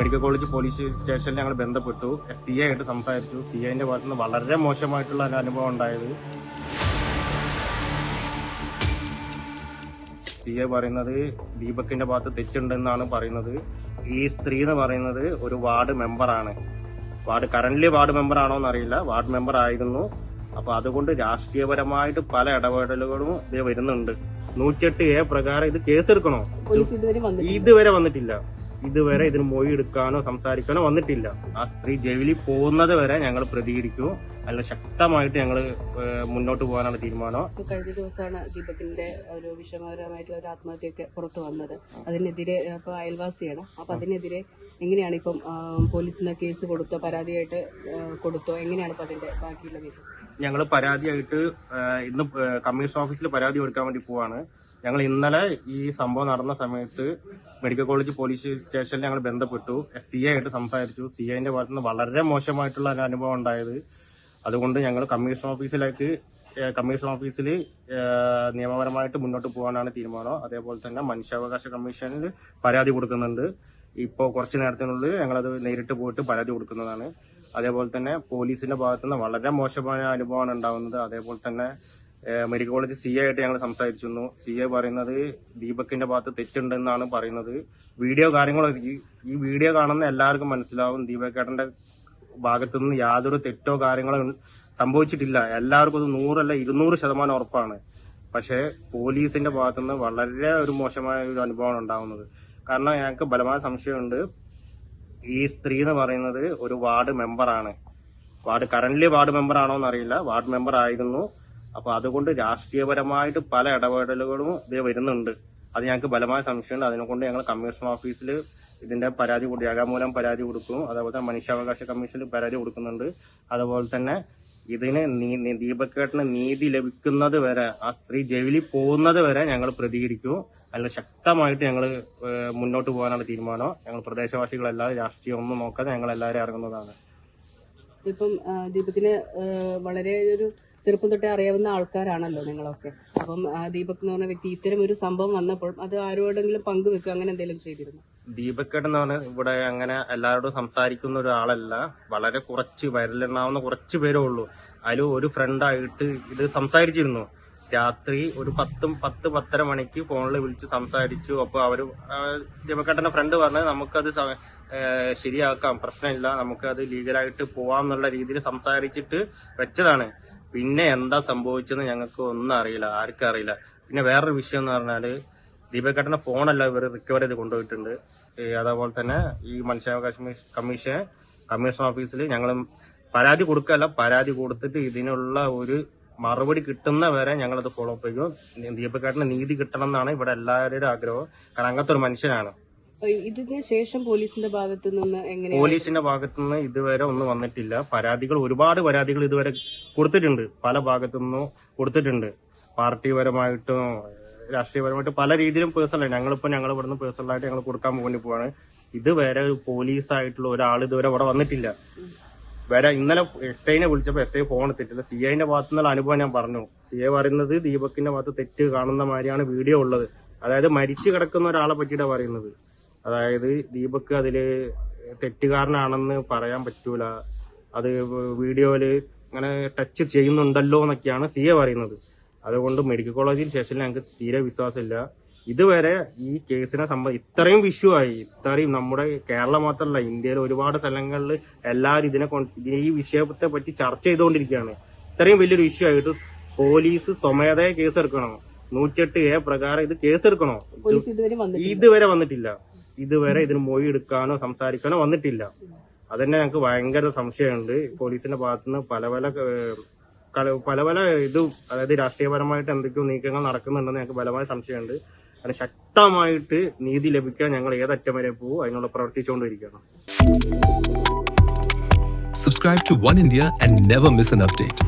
Medical college police സ്റ്റേഷനിൽ ഞങ്ങൾ ബന്ധപ്പെട്ടു. സി എ ആയിട്ട് സംസാരിച്ചു. സി എന്റെ ഭാഗത്ത് നിന്ന് വളരെ മോശമായിട്ടുള്ള അനുഭവം ഉണ്ടായത്. സി എ പറയുന്നത് ദീപക്കിന്റെ ഭാഗത്ത് തെറ്റുണ്ടെന്നാണ് പറയുന്നത്. ഈ സ്ത്രീ എന്ന് പറയുന്നത് ഒരു വാർഡ് മെമ്പറാണ് വാർഡ് കറന്റ് വാർഡ് മെമ്പർ ആണോ എന്നറിയില്ല. വാർഡ് മെമ്പർ ആയിരുന്നു. അപ്പൊ അതുകൊണ്ട് രാഷ്ട്രീയപരമായിട്ട് പല ഇടപെടലുകളും ഇത് വരുന്നുണ്ട്. നൂറ്റെട്ട് എ പ്രകാരം ഇത് കേസെടുക്കണോ? ഇതുവരെ വന്നിട്ടില്ല. ഇതുവരെ ഇതിന് മൊഴി എടുക്കാനോ സംസാരിക്കാനോ വന്നിട്ടില്ല. ആ സ്ത്രീ ജയിലിൽ പോകുന്നത് വരെ ഞങ്ങൾ പ്രതികരിക്കും. അല്ല ശക്തമായിട്ട് ഞങ്ങൾ മുന്നോട്ട് പോകാനാണ് തീരുമാനം? കഴിഞ്ഞ ദിവസമാണ് ദീപകിന്റെ ഒരു വിഷമകരമായിട്ടുള്ള ഒരു ആത്മഹത്യയൊക്കെ പുറത്തു വന്നത്. അതിനെതിരെ ഇപ്പൊ അയൽവാസിയാണ്. അപ്പൊ അതിനെതിരെ എങ്ങനെയാണ് ഇപ്പം പോലീസിന് കേസ് കൊടുത്തോ പരാതിയായിട്ട് കൊടുത്തോ എങ്ങനെയാണ് ഇപ്പൊ അതിന്റെ ബാക്കിയുള്ള നീക്കം ഞങ്ങൾ പരാതിയായിട്ട് ഇന്ന് കമ്മീഷൻ ഓഫീസിൽ പരാതി കൊടുക്കാൻ വേണ്ടി പോവാണ്. ഞങ്ങൾ ഇന്നലെ ഈ സംഭവം നടന്ന സമയത്ത് മെഡിക്കൽ കോളേജ് പോലീസ് സ്റ്റേഷനിൽ ഞങ്ങൾ ബന്ധപ്പെട്ടു. സി ഐ ആയിട്ട് സംസാരിച്ചു. സി ഐന്റെ ഭാഗത്ത് നിന്ന് വളരെ മോശമായിട്ടുള്ള അനുഭവം ഉണ്ടായത്. അതുകൊണ്ട് ഞങ്ങൾ കമ്മീഷൻ ഓഫീസിലേക്ക് കമ്മീഷൻ ഓഫീസിൽ നിയമപരമായിട്ട് മുന്നോട്ട് പോകാനാണ് തീരുമാനം. അതേപോലെ തന്നെ മനുഷ്യാവകാശ കമ്മീഷനിൽ പരാതി കൊടുക്കുന്നുണ്ട്. ഇപ്പോൾ കുറച്ച് നേരത്തിനുള്ളിൽ ഞങ്ങളത് നേരിട്ട് പോയിട്ട് പരാതി കൊടുക്കുന്നതാണ്. അതേപോലെ തന്നെ പോലീസിന്റെ ഭാഗത്തു നിന്ന് വളരെ മോശമായ അനുഭവമാണ് ഉണ്ടാവുന്നത്. അതേപോലെ തന്നെ മെഡിക്കൽ കോളേജ് സി ആയിട്ട് ഞങ്ങൾ സംസാരിച്ചിരുന്നു. സി ഐ പറയുന്നത് ദീപക്കിന്റെ ഭാഗത്ത് തെറ്റുണ്ടെന്നാണ് പറയുന്നത്. വീഡിയോ കാര്യങ്ങളോ ഈ- വീഡിയോ കാണുന്ന എല്ലാവർക്കും മനസ്സിലാവും. ദീപക്കേട്ടന്റെ ഭാഗത്തു നിന്ന് യാതൊരു തെറ്റോ കാര്യങ്ങളോ സംഭവിച്ചിട്ടില്ല. എല്ലാവർക്കും അത് നൂറല്ല ഇരുന്നൂറ് ശതമാനം ഉറപ്പാണ്. പക്ഷേ പോലീസിന്റെ ഭാഗത്തുനിന്ന് വളരെ ഒരു മോശമായ ഒരു അനുഭവമാണ് ഉണ്ടാവുന്നത്. കാരണം ഞങ്ങൾക്ക് ബലമായ സംശയമുണ്ട്. ഈ സ്ത്രീ എന്ന് പറയുന്നത് ഒരു വാർഡ് മെമ്പറാണ്. വാർഡ് കറന്റ് വാർഡ് മെമ്പർ ആണോ എന്നറിയില്ല. വാർഡ് മെമ്പർ ആയിരുന്നു. അപ്പൊ അതുകൊണ്ട് രാഷ്ട്രീയപരമായിട്ട് പല ഇടപെടലുകളും ഇത് വരുന്നുണ്ട്. അത് ഞങ്ങൾക്ക് ബലമായ സംശയമുണ്ട്. അതിനെക്കൊണ്ട് ഞങ്ങൾ കമ്മീഷൻ ഓഫീസിൽ ഇതിന്റെ പരാതി രേഖാമൂലം പരാതി കൊടുക്കും. അതേപോലെ തന്നെ മനുഷ്യാവകാശ കമ്മീഷനിൽ പരാതി കൊടുക്കുന്നുണ്ട്. അതുപോലെ തന്നെ ഇതിന് ദീപക്കേട്ടന് നീതി ലഭിക്കുന്നത് വരെ ആ സ്ത്രീ ജയിലിൽ പോകുന്നത് വരെ ഞങ്ങൾ പ്രതികരിക്കും. അല്ല ശക്തമായിട്ട് ഞങ്ങൾ മുന്നോട്ട് പോകാനാണ് തീരുമാനം ഞങ്ങൾ പ്രദേശവാസികളെല്ലാവരും രാഷ്ട്രീയം ഒന്നും നോക്കാതെ ഞങ്ങൾ എല്ലാവരും ഇറങ്ങുന്നതാണ്. ഇപ്പം ദീപത്തിന് വളരെ ഒരു ചെറുപ്പം തൊട്ടേ അറിയാവുന്ന ആൾക്കാരാണല്ലോ നിങ്ങളൊക്കെ. അപ്പം ദീപക് എന്ന് പറഞ്ഞ വ്യക്തി ഇത്തരം ഒരു സംഭവം വന്നപ്പോൾ അത് ആരോടെങ്കിലും പങ്കുവെക്കുക അങ്ങനെ എന്തെങ്കിലും ചെയ്തിരുന്നു? ദീപക് എന്ന് പറഞ്ഞാൽ ഇവിടെ അങ്ങനെ എല്ലാവരോടും സംസാരിക്കുന്ന ഒരാളല്ല. വളരെ കുറച്ച് വരലെണ്ണാവുന്ന കുറച്ച് പേരേ ഉള്ളൂ. അതിൽ ഒരു ഫ്രണ്ടായിട്ട് ഇത് സംസാരിച്ചിരുന്നു. രാത്രി ഒരു പത്തും പത്ത് പത്തര മണിക്ക് ഫോണിൽ വിളിച്ച് സംസാരിച്ചു. അപ്പോൾ അവർ ആ, ഫ്രണ്ട് പറഞ്ഞത് നമുക്കത് ശരിയാക്കാം പ്രശ്നമില്ല നമുക്കത് ലീഗലായിട്ട് പോവാം എന്നുള്ള രീതിയിൽ സംസാരിച്ചിട്ട് വെച്ചതാണ്. പിന്നെ എന്താ സംഭവിച്ചെന്ന് ഞങ്ങൾക്ക് ഒന്നും അറിയില്ല ആർക്കും അറിയില്ല. പിന്നെ വേറൊരു വിഷയം എന്ന് പറഞ്ഞാൽ ദീപക്കേട്ടന്റെ ഫോണല്ല ഇവർ റിക്കവർ ചെയ്ത് കൊണ്ടുപോയിട്ടുണ്ട്. അതേപോലെ തന്നെ ഈ മനുഷ്യാവകാശ കമ്മീഷൻ കമ്മീഷൻ ഓഫീസിൽ ഞങ്ങളും പരാതി കൊടുക്കല്ല പരാതി കൊടുത്തിട്ട് ഇതിനുള്ള ഒരു മറുപടി കിട്ടുന്ന വരെ ഞങ്ങളത് ഫോളോ അപ്പ് ചെയ്യും. ദീപക്കേട്ടന് നീതി കിട്ടണം എന്നാണ് ഇവിടെ എല്ലാവരുടെയും ആഗ്രഹം. കാരണം അങ്ങനത്തെ ഒരു മനുഷ്യനാണ്. ഇതിന് ശേഷം പോലീസിന്റെ ഭാഗത്ത് നിന്ന് എങ്ങനെ പോലീസിന്റെ ഭാഗത്തുനിന്ന് ഇതുവരെ ഒന്നും വന്നിട്ടില്ല. പരാതികൾ ഒരുപാട് പരാതികൾ ഇതുവരെ കൊടുത്തിട്ടുണ്ട്. പല ഭാഗത്തു നിന്നും കൊടുത്തിട്ടുണ്ട്. പാർട്ടിപരമായിട്ടും രാഷ്ട്രീയപരമായിട്ടും പല രീതിയിലും പേഴ്സണൽ ഞങ്ങളിപ്പോ ഞങ്ങൾ ഇവിടുന്ന് പേഴ്സണലായിട്ട് ഞങ്ങൾ കൊടുക്കാൻ വേണ്ടി പോവാണ്. ഇതുവരെ പോലീസായിട്ടുള്ള ഒരാൾ ഇതുവരെ ഇവിടെ വന്നിട്ടില്ല. വരെ ഇന്നലെ എസ് ഐനെ വിളിച്ചപ്പോൾ എസ് ഐ ഫോൺ എടുത്തിട്ടില്ല സി ഐന്റെ ഭാഗത്തു നിന്നുള്ള അനുഭവം ഞാൻ പറഞ്ഞു. സി ഐ പറയുന്നത് ദീപക്കിന്റെ ഭാഗത്ത് തെറ്റ് കാണുന്ന മാതിരിയാണ് വീഡിയോ ഉള്ളത്. അതായത് മരിച്ചു കിടക്കുന്ന ഒരാളെ പറ്റിയിട്ട് പറയുന്നത്. അതായത് ദീപക്ക് അതിൽ തെറ്റുകാരനാണെന്ന് പറയാൻ പറ്റൂല. അത് വീഡിയോയിൽ ഇങ്ങനെ ടച്ച് ചെയ്യുന്നുണ്ടല്ലോ എന്നൊക്കെയാണ് സി എ പറയുന്നത്. അതുകൊണ്ട് മെഡിക്കൽ കോളേജിൽ ശേഷം ഞങ്ങൾക്ക് തീരെ വിശ്വാസമില്ല. ഇതുവരെ ഈ കേസിനെ സംബന്ധിച്ച് ഇത്രയും വിഷു ആയി. ഇത്രയും നമ്മുടെ കേരളം മാത്രമല്ല ഇന്ത്യയിൽ ഒരുപാട് സ്ഥലങ്ങളിൽ എല്ലാവരും ഇതിനെ കൊണ്ട് ഈ വിഷയത്തെ പറ്റി ചർച്ച ചെയ്തുകൊണ്ടിരിക്കുകയാണ്. ഇത്രയും വലിയൊരു ഇഷ്യൂ ആയിട്ട് പോലീസ് സ്വമേധയെ കേസെടുക്കണോ. നൂറ്റെട്ട് എ പ്രകാരം ഇത് കേസെടുക്കണോ? പോലീസ് ഇതുവരെ വന്നിട്ടില്ല. ഇതുവരെ വന്നിട്ടില്ല. ഇതുവരെ ഇതിന് മൊഴി എടുക്കാനോ സംസാരിക്കാനോ വന്നിട്ടില്ല. അതന്നെ ഞങ്ങൾക്ക് ഭയങ്കര സംശയമുണ്ട്. പോലീസിന്റെ ഭാഗത്തുനിന്ന് പല പല പല പല ഇതും അതായത് രാഷ്ട്രീയപരമായിട്ട് എന്തൊക്കെയോ നീക്കങ്ങൾ നടക്കുന്നുണ്ടെന്ന് ഞങ്ങൾക്ക് ബലമായ സംശയമുണ്ട്. അത് ശക്തമായിട്ട് നീതി ലഭിക്കാൻ ഞങ്ങൾ ഏതറ്റം വരെ പോകും അതിനുള്ള പ്രവർത്തിച്ചുകൊണ്ടിരിക്കണം Subscribe to One India and never miss an update.